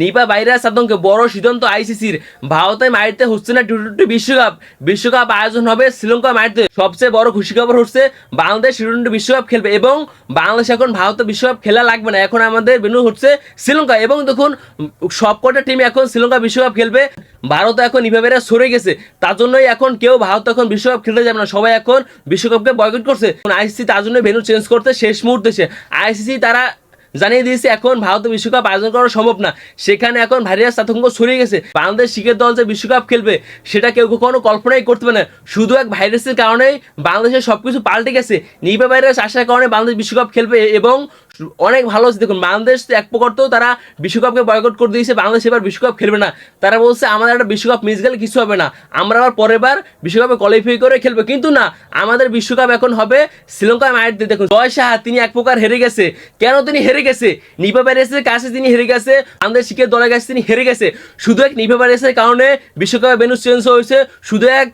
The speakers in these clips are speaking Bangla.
নিপা ভাইরাস আতঙ্কে বড় সিদ্ধান্ত আইসিসির। ভারতে মারিতে হচ্ছে না টি টোয়েন্টি বিশ্বকাপ। বিশ্বকাপ আয়োজন হবে শ্রীলঙ্কা মারিতে সবচেয়ে বড় খুশি খবর হচ্ছে বাংলাদেশ টি টোয়েন্টি বিশ্বকাপ খেলবে এবং বাংলাদেশ এখন ভারতে বিশ্বকাপ খেলা লাগবে না। এখন আমাদের বেনু হচ্ছে শ্রীলঙ্কা এবং দেখুন, সবকটা টিম এখন শ্রীলঙ্কা বিশ্বকাপ খেলবে। ভারত এখন এভাবে সরে গেছে। তার জন্যই এখন কেউ ভারত এখন বিশ্বকাপ খেলতে যাবে না। সবাই এখন বিশ্বকাপকে বয়কট করছে। আইসিসি তার জন্য ভেনু চেঞ্জ করতে শেষ মুহূর্তে সে আইসিসি তারা জানিয়ে দিয়েছে, এখন ভারত বিশ্বকাপ আয়োজন করা সম্ভব না। সেখানে এখন ভাইরাস আতঙ্ক ছড়িয়ে গেছে। বাংলাদেশ ক্রিকেট দল যে বিশ্বকাপ খেলবে, সেটা কেউ কখনো কল্পনাই করতে পারে না। শুধু এক ভাইরাসের কারণেই বাংলাদেশের সবকিছু পাল্টে গেছে। নিপা ভাইরাস আসার কারণে বাংলাদেশ বিশ্বকাপ খেলবে এবং অনেক ভালো হচ্ছে। দেখুন, বাংলাদেশ তো এক প্রকার তো তারা বিশ্বকাপকে বয়কট করে দিয়েছে, বাংলাদেশ এবার বিশ্বকাপ খেলবে না। তারা বলছে, আমাদের একটা বিশ্বকাপ মিস গেলে কিছু হবে না। আমরা আবার পরের বার বিশ্বকাপে কোয়ালিফাই করে খেলবে। কিন্তু না, আমাদের বিশ্বকাপ এখন হবে শ্রীলঙ্কা মায়ের দিয়ে দেখুন, জয় সাহা তিনি এক প্রকার হেরে গেছে। কেন তিনি হেরে গেছে? নিপা প্যারেসের কাছে তিনি হেরে গেছে আমাদের শিখের দলের কাছে তিনি হেরে গেছে। শুধু এক নিপা প্যারেসের কারণে বিশ্বকাপে বেনু চেঞ্জ হয়েছে, শুধু এক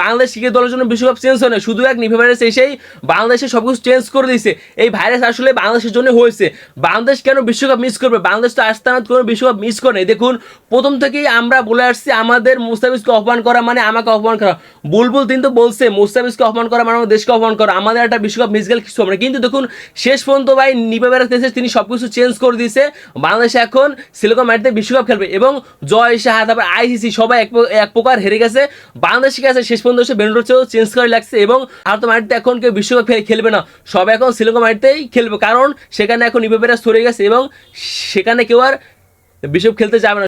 বাংলাদেশ ক্রিকেট দলের জন্য বিশ্বকাপ চেঞ্জ হয় না শুধু এক নিপা ভাইরাস এসেই বাংলাদেশে সব কিছু চেঞ্জ করে দিয়েছে এই ভাইরাস আসলে বাংলাদেশের জন্য হয়েছে। বাংলাদেশ কেন বিশ্বকাপ মিস করবে? বাংলাদেশ তো আসতে আমার কোনো বিশ্বকাপ মিস করে নাই। দেখুন, প্রথম থেকেই আমরা বলে আসছি, আমাদের মুস্তাফিজকে অপমান করা মানে আমাকে অপমান করা। বুলবুল কিন্তু বলছে, মুস্তাফিজকে অপমান করা মানে আমাদের দেশকে অপমান করা। আমাদের একটা বিশ্বকাপ মিস গেলে কিছু না। কিন্তু দেখুন, শেষ পর্যন্ত ভাই নিপা ভাইরাস এসে তিনি সব কিছু চেঞ্জ করে দিয়েছে বাংলাদেশ এখন শ্রীলঙ্কা মাটিতে বিশ্বকাপ খেলবে এবং জয় শাহ তারপর আইসিসি সবাই এক এক প্রকার হেরে গেছে। বাংলাদেশের কাছে শেষ পর্যন্ত এসে বেনুটোচেও চেঞ্জ করে লাগছে এবং আর তো মাটিতে এখন কেউ বিশ্বকাপ খেলে খেলবে না। সব এখন শ্রীলঙ্কা মাটিতেই খেলবে। কারণ সেখানে এখন নিপা সরে গেছে এবং সেখানে কেউ আর বিশ্বকাপ খেলতে যাবে না।